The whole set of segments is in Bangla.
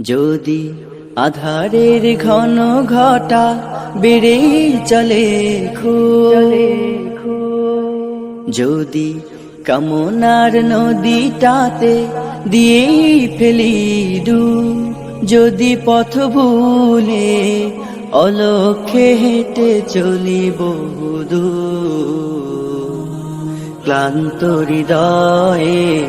যদি আধারের ঘন ঘটা বেড়ে চলে খো যদি কামনার নদীটাতে দিয়ে ফেলি ডু যদি পথ ভুলে অলক্ষে হেঁটে চলি বহুদূর। ক্লান্ত হৃদয়ে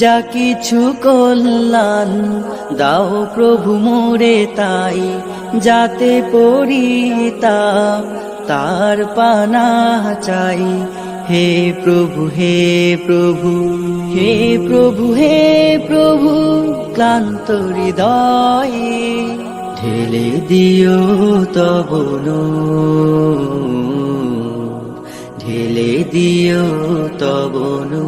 যা কিছু কল্যাণ দাও প্রভু মোরে তাই, যাতে পরিতা তার পানা চাই। হে প্রভু হে প্রভু হে প্রভু হে প্রভু, ক্লান্ত হৃদয়ে ঢেলে দিও তবনু ঢেলে দিও তবনু